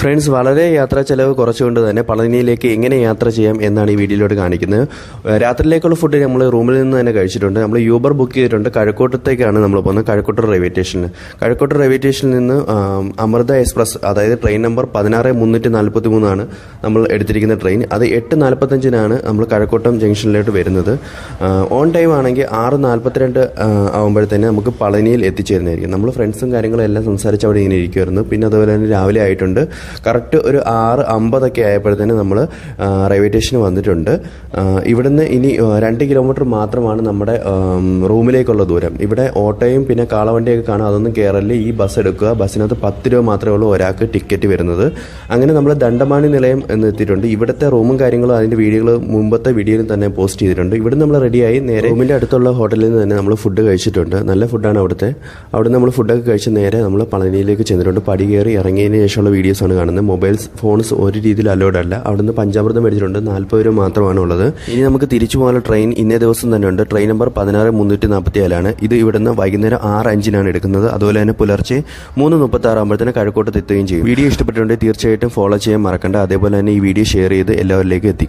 Friends വളരെ യാത്രാ ചെലവ് കുറച്ചുകൊണ്ട് തന്നെ പളനിയിലേക്ക് എങ്ങനെ യാത്ര ചെയ്യാം എന്നാണ് ഈ വീഡിയോയിലോട്ട് കാണിക്കുന്നത്. രാത്രിയിലേക്കുള്ള ഫുഡ് നമ്മൾ റൂമിൽ നിന്ന് തന്നെ കഴിച്ചിട്ടുണ്ട്. നമ്മൾ യൂബർ ബുക്ക് ചെയ്തിട്ടുണ്ട്. കഴക്കൂട്ടത്തേക്കാണ് നമ്മൾ പോകുന്നത്. കഴക്കൂട്ടർ റെയിൽവേ സ്റ്റേഷനിൽ കഴക്കൂട്ടർ റെയിൽവേ സ്റ്റേഷനിൽ നിന്ന് അമൃത എക്സ്പ്രസ് അതായത് ട്രെയിൻ നമ്പർ പതിനാറ് മുന്നൂറ്റി നാൽപ്പത്തി മൂന്നാണ് നമ്മൾ എടുത്തിരിക്കുന്ന ട്രെയിൻ അത് എട്ട് നാൽപ്പത്തഞ്ചിനാണ് നമ്മൾ കഴക്കൂട്ടം ജംഗ്ഷനിലോട്ട് വരുന്നത്. ഓൺ ടൈം ആണെങ്കിൽ ആറ് നാൽപ്പത്തിരണ്ട് ആകുമ്പോഴത്തേന് നമുക്ക് പളനിയിൽ എത്തിച്ചേരുന്നതായിരിക്കും. നമ്മൾ ഫ്രണ്ട്സും കാര്യങ്ങളും എല്ലാം സംസാരിച്ച് അവിടെ ഇങ്ങനെ ഇരിക്കുമായിരുന്നു പിന്നെ അതുപോലെ തന്നെ രാവിലെ ആയിട്ടുണ്ട്. കറക്റ്റ് ഒരു ആറ് അമ്പതൊക്കെ ആയപ്പോഴത്തേന് നമ്മൾ റെയിൽവേ സ്റ്റേഷന് വന്നിട്ടുണ്ട്. ഇവിടുന്ന് ഇനി രണ്ട് കിലോമീറ്റർ മാത്രമാണ് നമ്മുടെ റൂമിലേക്കുള്ള ദൂരം. ഇവിടെ ഓട്ടോയും പിന്നെ കാളവണ്ടിയൊക്കെ കാണാം. അതൊന്നും കയറൽ ഈ ബസ് എടുക്കുക. ബസ്സിനകത്ത് പത്ത് രൂപ മാത്രമേ ഉള്ളൂ ഒരാൾക്ക് ടിക്കറ്റ് വരുന്നത്. അങ്ങനെ നമ്മൾ ദണ്ഡമാണി നിലയം എന്ന് എത്തിയിട്ടുണ്ട് ഇവിടുത്തെ റൂമും കാര്യങ്ങളും അതിന്റെ വീഡിയോകൾ മുമ്പത്തെ വീഡിയോയിൽ തന്നെ പോസ്റ്റ് ചെയ്തിട്ടുണ്ട്. ഇവിടെ നമ്മൾ റെഡിയായി നേരെ റൂമിന്റെ അടുത്തുള്ള ഹോട്ടലിൽ നിന്ന് തന്നെ നമ്മൾ ഫുഡ് കഴിച്ചിട്ടുണ്ട്. നല്ല ഫുഡാണ് അവിടുത്തെ. അവിടെ നമ്മൾ ഫുഡൊക്കെ കഴിച്ച് നേരെ നമ്മൾ പളനിയിലേക്ക് ചെന്നിട്ടുണ്ട്. പടി കയറി ഇറങ്ങിയതിന് ശേഷമുള്ള വീഡിയോസാണ് കാണുന്നത്. മൊബൈൽസ് ഫോൺസ് ഒരു രീതിയിൽ അലോഡ് അല്ല. അവിടുന്ന് പഞ്ചാമൃതം മേടിച്ചിട്ടുണ്ട്. നാൽപ്പത് രൂപ മാത്രമാണ് ഉള്ളത്. ഇനി നമുക്ക് തിരിച്ചു പോകാനുള്ള ട്രെയിൻ ഇന്നേ ദിവസം തന്നെ ഉണ്ട്. ട്രെയിൻ നമ്പർ പതിനാറ് മുന്നൂറ്റി നാൽപ്പത്തി ഏഴാണ് ഇത് ഇവിടുന്ന് വൈകുന്നേരം ആറ് അഞ്ചിനാണ് എടുക്കുന്നത്. അതുപോലെ തന്നെ പുലർച്ചെ മൂന്ന് മുപ്പത്തി ആറാകുമ്പോഴത്തേന് കഴക്കൂട്ടത്ത് എത്തുകയും ചെയ്യും. വീഡിയോ ഇഷ്ടപ്പെട്ടിട്ടുണ്ടെങ്കിൽ തീർച്ചയായിട്ടും ഫോളോ ചെയ്യാൻ മറക്കണ്ട. അതേപോലെ തന്നെ ഈ വീഡിയോ ഷെയർ ചെയ്ത് എല്ലാവരിലേക്കും എത്തിക്കാം.